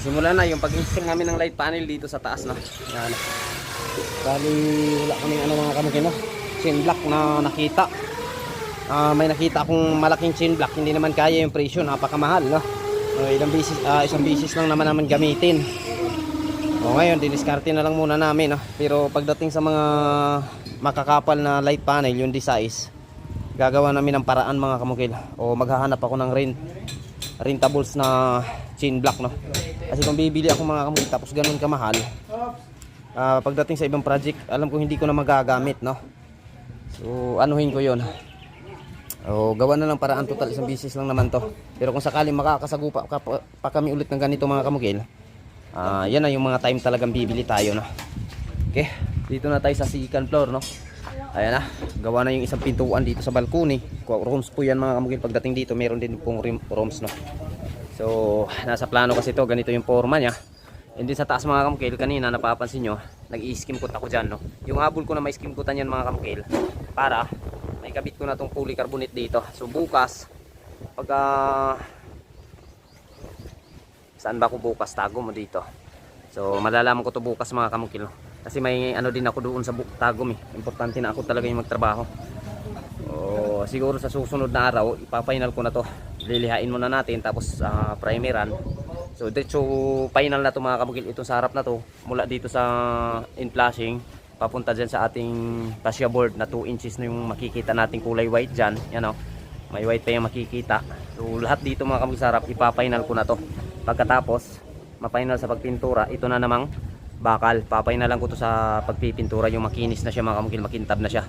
Simulan na yung pag-install namin ng light panel dito sa taas na. Yan. Bali, wala kaming ano mga kamukil, no? Chain block na nakita. Ah, may nakita akong malaking chain block, hindi naman kaya yung presyo, napakamahal, no? So, ilang bisis, ah, isang bisis lang naman naman gamitin. O ngayon, diniskarte na lang muna namin, no? Pero pagdating sa mga makakapal na light panel, yung size, gagawa namin ng paraan mga kamukil o maghahanap ako ng rent rentables na chain block no kasi kung bibili ako mga kamukil tapos ganun kamahal ah, pagdating sa ibang project alam ko hindi ko na magagamit no so anuhin ko yon o gawa na lang paraan total isang business lang naman to pero kung sakaling makakasagupa ka pa, pa kami ulit ng ganito mga kamukil ah, yan na yung mga time talagang bibili tayo no okay dito na tayo sa second floor no Ayan na, gawa na yung isang pintuan dito sa balkoni. Rooms po yan mga kamukil. Pagdating dito, meron din pong rooms no. So, nasa plano kasi to ganito yung forma niya. And din sa taas mga kamukil, kanina napapansin nyo, nag-i-skim coat ako dyan no. Yung habol ko na may skim coatan yan mga kamukil, para may kabit ko na tong polycarbonate dito. So, bukas, pagka saan ba ako bukas tago mo dito so malalaman ko to bukas mga kamukil no? kasi may ano din ako doon sa tagom eh importante na ako talaga yung magtrabaho o siguro sa susunod na araw ipafinal ko na to lilihain muna natin tapos ah, primeran. So diretso final na to mga kamukil itong sa harap na to mula dito sa in flashing papunta dyan sa ating fascia board na 2 inches na yung makikita nating kulay white dyan. Yan o may white pa yung makikita. So lahat dito mga kamukil sa harap ipafinal ko na to. Pagkatapos ma-final sa pagpintura ito na namang bakal. Papay na lang ko to sa pagpipintura. Yung makinis na siya mga kamukil makintab na siya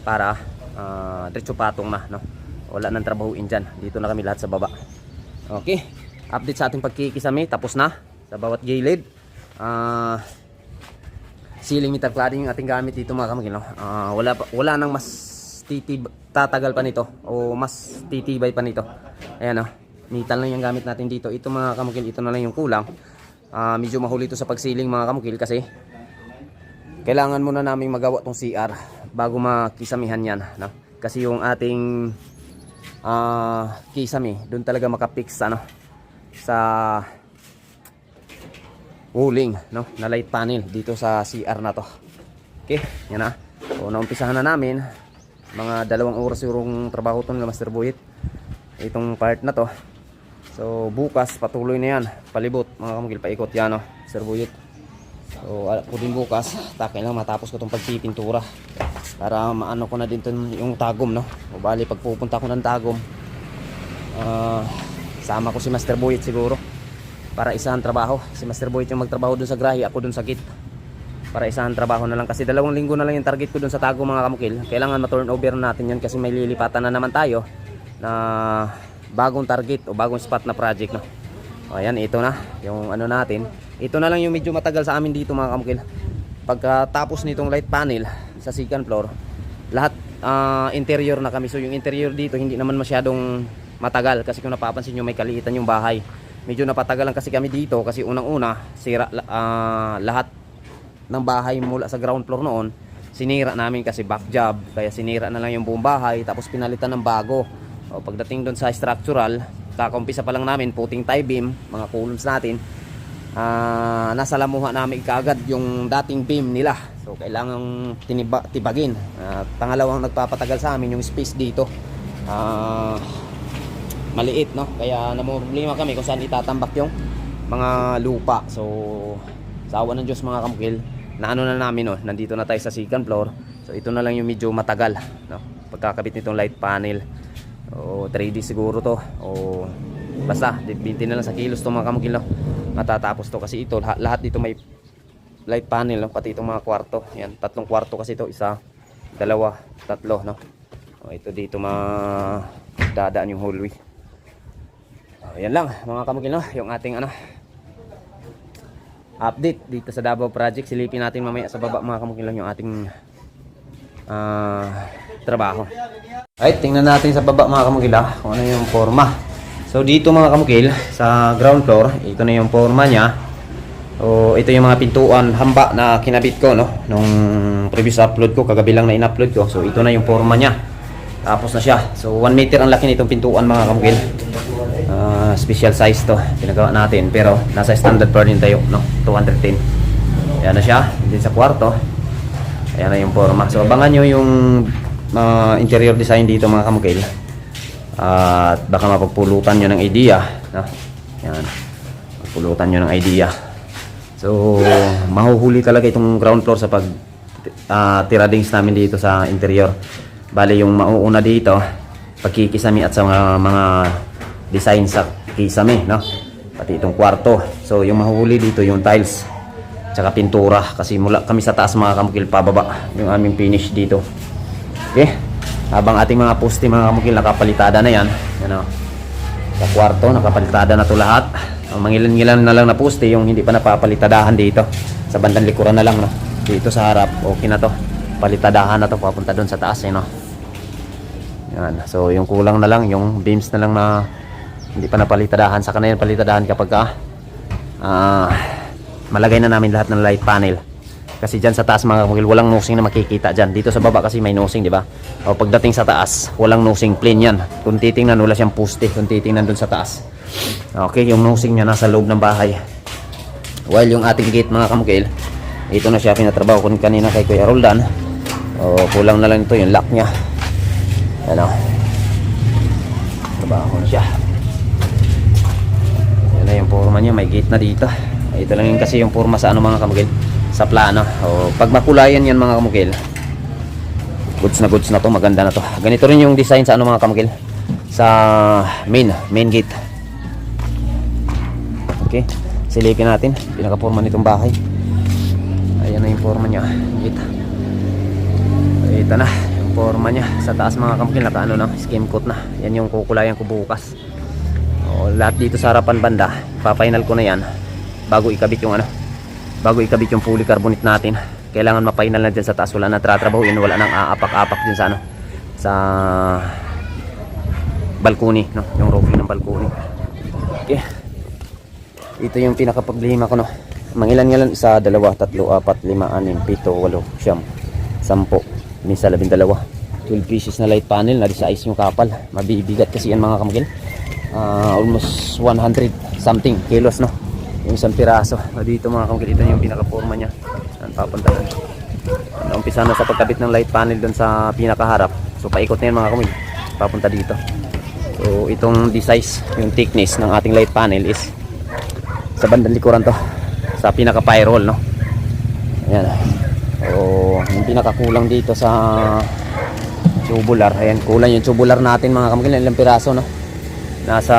para ah, diretso patong na no wala nang trabahuin dyan. Dito na kami lahat sa baba. Okay. Update sa ating pagkikisami tapos na sa bawat gilid ah ceiling meter cladding yung ating gamit dito mga kamukil no? Ah, wala, wala nang mas titib tatagal pa nito o mas titibay pa nito. Ayan o metal lang yung gamit natin dito. Ito mga kamukil ito na lang yung kulang. Ah, medyo mahuli ito sa pagsiling mga kamukil kasi kailangan muna namin magawa tong CR bago makisamihan yan no? kasi yung ating ah kisame doon talaga makapix ano sa wuling no na light panel dito sa CR na to. Okay yan na. So naumpisahan na namin. Mga dalawang oras yung trabaho to ng Master Buhit itong part na to. So bukas patuloy na yan. Palibot mga kamugil paikot yan no Master Buhit so ko din bukas. Takin lang matapos ko itong pagpipintura para maano ko na din yung tagom no o bali pag ko ng tagom ah sama ko si Master Buhit siguro para isahan trabaho. Si Master Boy yung magtrabaho dun sa grahe, ako dun sa git. Para isahan trabaho na lang kasi dalawang linggo na lang yung target ko dun sa tago mga kamukil. Kailangan ma-turn over natin yan kasi may lilipatan na naman tayo na bagong target o bagong spot na project no. Ayan, ito na yung ano natin. Ito na lang yung medyo matagal sa amin dito mga kamukil. Pagkatapos nitong light panel sa second floor, lahat ah, interior na kami. So yung interior dito hindi naman masyadong matagal kasi kung napapansin nyo may kaliitan yung bahay. Medyo napatagalan kasi kami dito kasi unang-una sira ah, lahat ng bahay mula sa ground floor noon sinira namin kasi back job. Kaya sinira na lang yung buong bahay tapos pinalitan ng bago. O, pagdating doon sa structural kakampisa pa lang namin puting tie beam mga columns natin. Ah nasa lamuha namin kaagad yung dating beam nila so kailangan tiniba, tibagin at pangalawang nagpapatagal sa amin yung space dito ah maliit no kaya namumroblema kami kung saan itatambak yung mga lupa. So, sa awa ng Diyos mga kamukil, na ano na namin, no? nandito na tayo sa second floor. So, ito na lang yung medyo matagal. No? Pagkakabit nitong light panel. O 3D siguro to. O basta, 20 na lang sa kilos to mga kamukil. No? Matatapos to kasi ito, lahat dito may light panel, no? pati itong mga kwarto. Yan, tatlong kwarto kasi ito. Isa, dalawa, tatlo. No? O, ito dito ma dadaan yung hallway. O, yan lang mga kamukil no, yung ating ano update dito sa Davao Project. Silipin natin mamaya sa baba mga kamukil yung ating ah, trabaho. Ay, tingnan natin sa baba mga kamukil kung ano yung forma. So dito mga kamukil, sa ground floor, ito na yung forma niya. O ito yung mga pintuan hamba na kinabit ko no nung previous upload ko kagabi lang na in-upload ko. So ito na yung forma niya. Tapos na siya. So 1 meter ang laki nitong pintuan mga kamukil. Ah, special size to pinagawa natin pero nasa standard pa rin tayo no 210. Ayan na siya. Din sa kwarto. Ayan na yung forma. So abangan nyo yung ah, interior design dito mga kamukil. At baka mapagpulutan nyo ng idea. No? Yan. Pagpulutan nyo ng idea. So, mahuhuli talaga itong ground floor sa pag uh, tiradings namin dito sa interior. Bale, yung mauuna dito, pagkikisami at sa mga, mga design sa kisame, no? Pati itong kwarto. So, yung mahuhuli dito, yung tiles, tsaka pintura. Kasi mula kami sa taas mga kamukil pababa, yung aming finish dito. Okay? Habang ating mga poste mga kamukil, nakapalitada na yan. Yan o. Sa kwarto, nakapalitada na to lahat. Ang mangilan-ngilan na lang na poste, yung hindi pa napapalitadahan dito. Sa bandang likuran na lang, no? Dito sa harap, okay na to. Palitadahan na to, papunta doon sa taas, eh, no? Yan. So, yung kulang na lang, yung beams na lang na hindi pa napalitadahan. Saka na yan palitadahan kapag ka, ah, malagay na namin lahat ng light panel. Kasi dyan sa taas mga kamukil, walang nosing na makikita dyan. Dito sa baba kasi may nosing, di ba? O pagdating sa taas, walang nosing plain yan. Kung titingnan, wala siyang poste. Kung titingnan dun sa taas. Okay, yung nosing niya nasa loob ng bahay. While yung ating gate mga kamukil, ito na siya pinatrabaho ko kanina kay Kuya Roldan. O kulang na lang ito yung lock niya. Ano? Trabaho ko na siya. Yan na yung forma niya, may gate na dito. Ito lang yung kasi yung forma sa ano mga kamukil sa plano. O, pag makulayan yan mga kamukil, goods na goods na to, maganda na to. Ganito rin yung design sa ano mga kamukil sa main, main gate. Okay, silipin natin pinaka-forma nitong bahay. Ayan na yung forma niya. Gate. Ito na yung forma niya sa taas mga kamukil naka ano na, skim coat na. Yan yung kukulayan ko bukas. O, lahat dito sa harapan banda, papainal ko na yan bago ikabit yung ano bago ikabit yung polycarbonate natin kailangan mapainal na dyan sa taas wala na tratrabaho yun wala nang aapak-apak dyan sa ano sa balkoni no yung roofing ng balkoni okay ito yung pinakaproblema ko no? Mangilan ngalan isa dalawa? Tatlo apat lima anim pito walo siyam sampo minsan labing dalawa 12 pieces na light panel na size yung kapal. Mabibigat kasi yan mga kamagil. Ah, almost 100 something kilos no? Yung isang piraso. Ah, dito mga kamagil ito yung pinaka-forma niya. Saan papunta doon umpisa na sa pagkabit ng light panel doon sa pinakaharap. So paikot na yan mga kamagil. Papunta dito. So itong size yung thickness ng ating light panel is sa bandang likuran to. Sa pinaka pyrol no? Ayan. So yung pinakakulang dito sa tubular. Ayan kulang yung tubular natin mga kamagil. Ilang piraso no? Nasa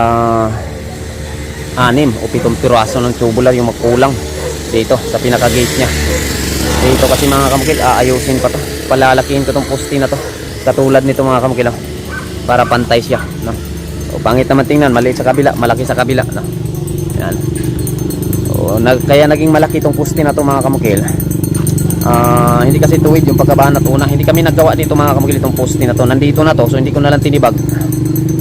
anim o pitong piraso ng tubular yung magkulang dito sa pinaka gate nya dito kasi mga kamukil aayusin pa to. Palalakihin ko tong poste na to. Katulad nito mga kamukil oh, para pantay siya no? o pangit naman tingnan. Maliit sa kabila malaki sa kabila no? yan nag, kaya naging malaki tong poste na to mga kamukil. Ah, hindi kasi tuwid yung pagkabahan na una hindi kami naggawa dito mga kamukil itong poste na to. Nandito na to so hindi ko na lang tinibag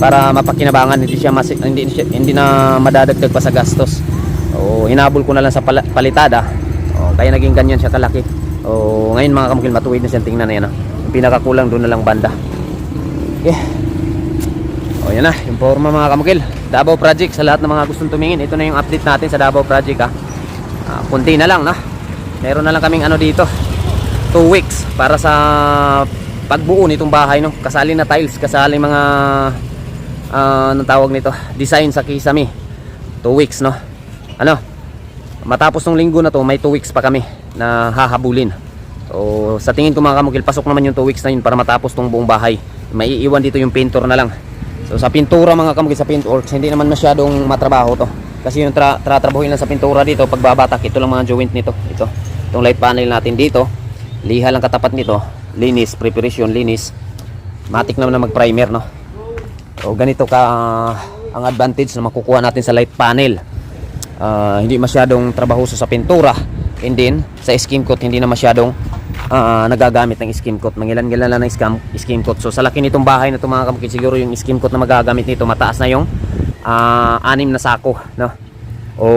para mapakinabangan. Hindi siya mas, hindi, hindi na madadagdag pa sa gastos. O hinabol ko na lang sa pala- palitada. O, kaya naging ganyan siya kalaki. O ngayon mga kamukil matuwid na siya. Tingnan na yan ah. yung pinakakulang doon na lang banda. Okay o yan na yung forma mga kamukil Davao Project sa lahat ng mga gustong tumingin ito na yung update natin sa Davao Project ah. Ah, kunti na lang na meron na lang kaming ano dito 2 weeks para sa pagbuo nitong bahay no kasali na tiles kasali mga ah, anong tawag nito design sa kisame 2 weeks no ano, matapos tong linggo na to, may 2 weeks pa kami na hahabulin. So, sa tingin ko mga kamukil, pasok naman yung 2 weeks na yun para matapos tong buong bahay. May iiwan dito yung pintor na lang. So, sa pintura mga kamukil, sa paint works, hindi naman masyadong matrabaho to. Kasi yung tra tratrabahuin lang sa pintura dito, pagbabatak, ito lang mga joint nito. Ito, itong light panel natin dito. Liha lang katapat nito. Linis, preparation, linis. Matik naman na mag-primer, no? So, ganito ka ang advantage na makukuha natin sa light panel. Ah, hindi masyadong trabahoso sa pintura. And then, sa skim coat, hindi na masyadong ah, nagagamit ng skim coat. Mangilan-gilan lang ng scam, skim coat. So, sa laki nitong bahay na ito mga kamukid, siguro yung skim coat na magagamit nito, mataas na yung ah, anim na sako. No? O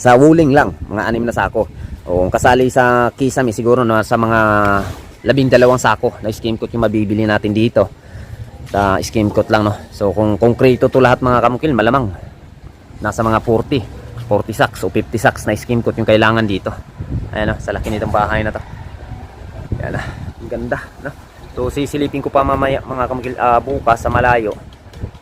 sa wuling lang, mga anim na sako. O kasali sa kisame, siguro no, sa mga labing dalawang sako na skim coat yung mabibili natin dito sa skim coat lang no. So kung konkreto to lahat mga kamukil, malamang nasa mga 40, 40 sacks o 50 sacks na skim coat yung kailangan dito. Ayan no, sa laki nitong bahay na to. Ayan na, ang ganda no. So sisilipin ko pa mamaya mga kamukil ah, bukas sa malayo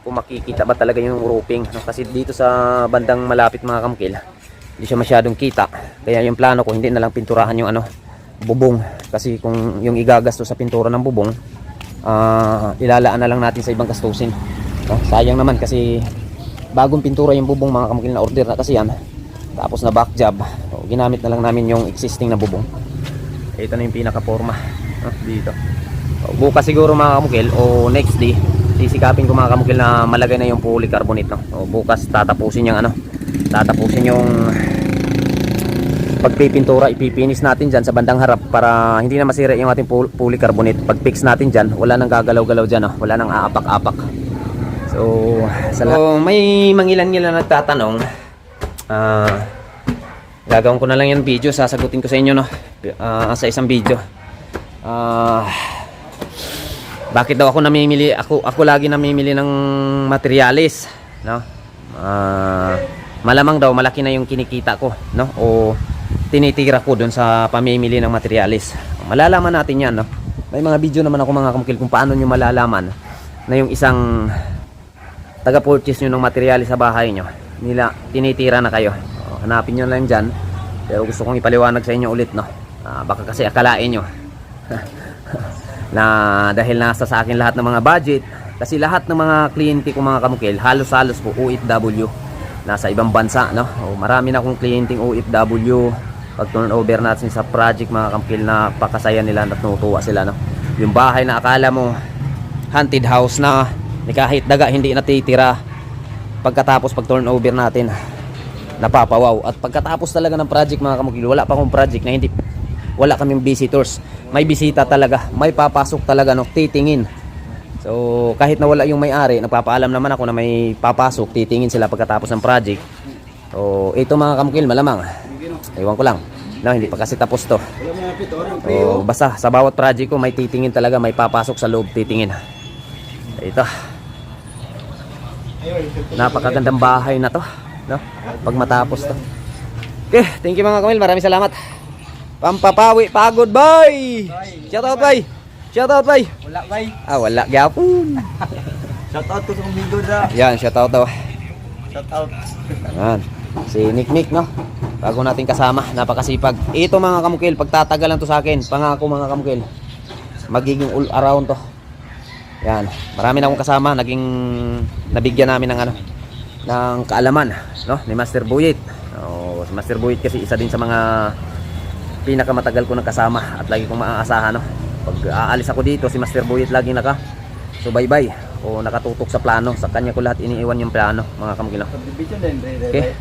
kung makikita ba talaga yung roofing no? kasi dito sa bandang malapit mga kamukil hindi siya masyadong kita kaya yung plano ko hindi na lang pinturahan yung ano bubong kasi kung yung igagasto sa pintura ng bubong ah, ilalaan na lang natin sa ibang gastusin no? sayang naman kasi bagong pintura yung bubong mga kamukil na order na kasi yan tapos na back job so, ginamit na lang namin yung existing na bubong ito na yung pinaka forma no? dito o, bukas siguro mga kamukil o next day sisikapin ko mga kamukil na malagay na yung polycarbonate no? o, bukas tatapusin yung ano tatapusin yung pagpipintura ipipinis natin dyan sa bandang harap para hindi na masira yung ating poly- polycarbonate pag fix natin dyan wala nang gagalaw-galaw dyan no? wala nang aapak-apak so, sa so may mangilan-ngilan nagtatanong ah gagawin ko na lang yung video sasagutin ko sa inyo no? Ah, sa isang video. Ah bakit daw ako namimili? Ako ako lagi namimili ng materialis no? Ah, malamang daw malaki na yung kinikita ko no? O tinitira ko doon sa pamimili ng materialis malalaman natin yan no? May mga video naman ako mga kamukil kung paano nyo malalaman na yung isang taga-purchase nyo ng materialis sa bahay nyo. Nila tinitira na kayo. Hanapin nyo lang dyan. Pero gusto kong ipaliwanag sa inyo ulit no? Ah, baka kasi akalain nyo. Na dahil nasa sa akin lahat ng mga budget kasi lahat ng mga kliyente ko mga kamukil halos-halos po OFW nasa ibang bansa no? O, marami na akong kliyenteng OFW pag turnover natin sa project mga kamukil na pakasaya nila at natutuwa sila no? Yung bahay na akala mo haunted house na ni kahit daga hindi natitira. Pagkatapos pag turnover natin napapawaw. At pagkatapos talaga ng project mga kamukil wala pa akong project na hindi wala kaming visitors. May bisita talaga may papasok talaga no? Titingin. So kahit na wala yung may-ari nagpapaalam naman ako na may papasok titingin sila pagkatapos ng project. So ito mga kamukil malamang. Ewan ko lang. No, hindi pa kasi tapos to. So, basta sa bawat project ko may titingin talaga may papasok sa loob titingin. Ito napakagandang bahay na to no? pag matapos to okay thank you mga kamil maraming salamat pampapawi pagod boy shout out boy shout out boy Wala bay. ah wala gyapon Shout out ko sa amigo na. yan shout out daw Shout out. Yan. Si Nick Nick, no? Bago natin kasama, napakasipag. Ito mga kamukil, pagtatagalan to sa akin, pangako mga kamukil, magiging all around to. Yan. Marami na akong kasama, naging nabigyan namin ng ano, ng kaalaman, no? Ni Master Buyit. Oh, si Master Buyit kasi isa din sa mga pinakamatagal ko ng kasama at lagi kong maaasahan, no? Pag aalis ako dito, si Master Buyit lagi naka subaybay o nakatutok sa plano. Sa kanya ko lahat iniiwan yung plano, mga kamukil. no? Subdivision din. Okay.